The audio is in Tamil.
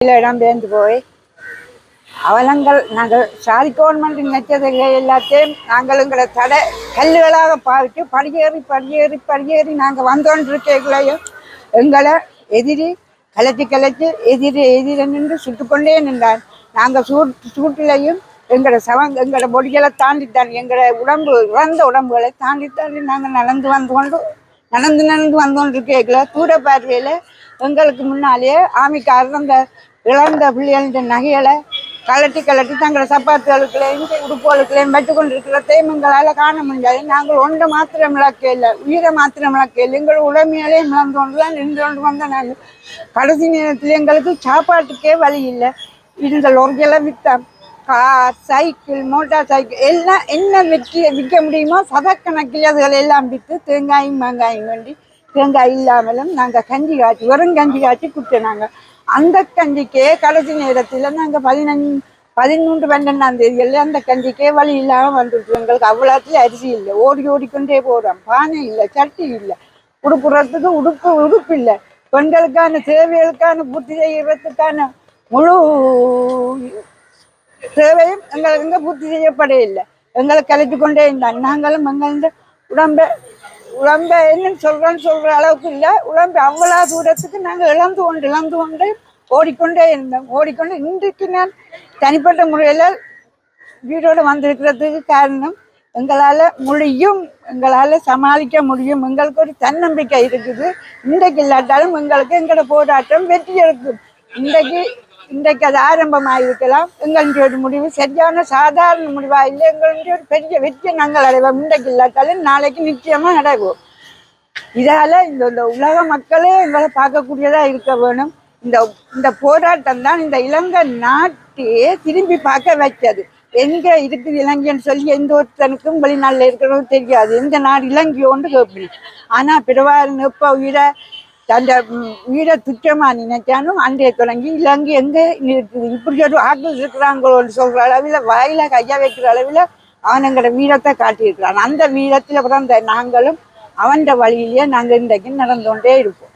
இடம்பெயர்ந்து போய் அவலங்கள் நாங்கள் சாதி கவர்மெண்ட் நினைச்சதுகள் எல்லாத்தையும் நாங்கள் எங்களை தடை கல்லுகளாக பாவித்து படியேறி படியேறி படியேறி நாங்கள் வந்தோன்றிருக்கைகளையும் எங்களை எதிரி கலைச்சி கலைச்சி எதிரி எதிரி நின்று சுட்டுக்கொண்டே நின்றார். நாங்கள் சூட்டு சூட்டிலையும் எங்களோட சவங்க எங்களோட பொடிகளை தாண்டித்தான் எங்களோட உடம்பு இறந்த உடம்புகளை தாண்டி தாண்டி நாங்கள் நடந்து வந்து கொண்டு நடந்து நடந்து வந்தோன்றிருக்கைகள தூர பார்வையில் எங்களுக்கு முன்னாலேயே ஆமிக்காரர் அந்த இழந்த பிள்ளைகளின் நகைகளை கலட்டி கலட்டி தங்கள் சப்பாத்துகளுக்குள்ளேயும் உடுப்புகளுக்குள்ளேயும் வச்சு கொண்டிருக்கிற தேமங்களால் காண முடியாது. நாங்கள் ஒன்றை மாத்திரம் இழக்க இல்லை. உயிரை மாத்திரம் இழக்க இல்லை. எங்கள் உடமையாலே இழந்து கொண்டு தான் நின்று கொண்டு வந்த நாங்கள். கடைசி நேரத்தில் எங்களுக்கு சாப்பாட்டுக்கே வழி இல்லை. இந்த லொர்கெல்லாம் விற்றோம் கார் சைக்கிள் மோட்டார் சைக்கிள் எல்லாம் என்ன விற்க விற்க முடியுமோ சதக்கணக்கில் அதுகள் எல்லாம் விற்று தேங்காயும் மாங்காயும் வேண்டி தேங்காய் இல்லாமலும் நாங்கள் கஞ்சி காய்ச்சி வெறும் கஞ்சி காய்ச்சி குடிச்சோம் அந்த கஞ்சிக்கே கடைசி நேரத்தில் நாங்கள் பதினஞ்சு பதிமூன்று பன்னெண்டாம் தேதியில் அந்த கஞ்சிக்கே வழி இல்லாமல் வந்துட்டு எங்களுக்கு அவ்வளோத்துல அரிசி இல்லை. ஓடி ஓடிக்கொண்டே போகிறோம் பானை இல்லை சட்டி இல்லை. உடுப்புறத்துக்கு உடுப்பு உடுப்பு இல்லை. பெண்களுக்கான சேவைகளுக்கான பூர்த்தி செய்கிறதுக்கான முழு சேவையும் எங்களுக்கு இங்கே பூர்த்தி செய்யப்படே இல்லை. எங்களை கலைத்து கொண்டே இருந்தாங்க. நாங்களும் எங்கள் உடம்பை உடம்பை என்னன்னு சொல்கிறேன்னு சொல்கிற அளவுக்கு இல்லை. உடம்பு அவ்வளோ தூரத்துக்கு நாங்கள் இழந்து கொண்டு இழந்து கொண்டு ஓடிக்கொண்டே இருந்தோம். ஓடிக்கொண்டு இன்றைக்கு நான் தனிப்பட்ட முறையில் வீடோடு வந்திருக்கிறதுக்கு காரணம் எங்களால் முடியும் எங்களால் சமாளிக்க முடியும். எங்களுக்கு ஒரு தன்னம்பிக்கை இருக்குது. இன்றைக்கு இல்லாட்டாலும் எங்களுக்கு எங்களோட போராட்டம் வெற்றி எடுக்கும். இன்றைக்கு இன்றைக்கு அது ஆரம்பமாக இருக்கலாம் எங்களுடைய ஒரு முடிவு சரியான சாதாரண முடிவாக இல்லை. எங்களுடைய ஒரு பெரிய வெற்றியை நாங்கள் அடைவோம். இன்றைக்கு இல்லாட்டாலும் நாளைக்கு நிச்சயமாக அடைவோம் இதால் இந்த இந்த உலக மக்களே எங்களை பார்க்கக்கூடியதாக இருக்க வேணும். இந்த இந்த போராட்டம் தான் இந்த இலங்கை நாட்டையே திரும்பி பார்க்க வச்சது எங்க இருக்குது இலங்கைன்னு சொல்லி எந்த ஒருத்தனுக்கும் வெளிநாட்டில் இருக்கிறதும் தெரியாது. எந்த நாடு இலங்கையோண்டு கேட்பீங்க. ஆனா பிறவாறு எப்போ உயிரை தந்த ம், உயிரை நினைச்சாலும் அன்றைய தொடங்கி இலங்கை எங்கே இருக்குது? இப்படி ஒரு ஆட்கள் இருக்கிறாங்களோன்னு சொல்ற அளவில் வாயில கையா வைக்கிற அளவில் அவனங்களோட வீரத்தை காட்டியிருக்கிறான். அந்த வீரத்தில் பிறந்த நாங்களும் அவன் வழியிலேயே நாங்கள் இன்றைக்கு நடந்து கொண்டே இருப்போம்.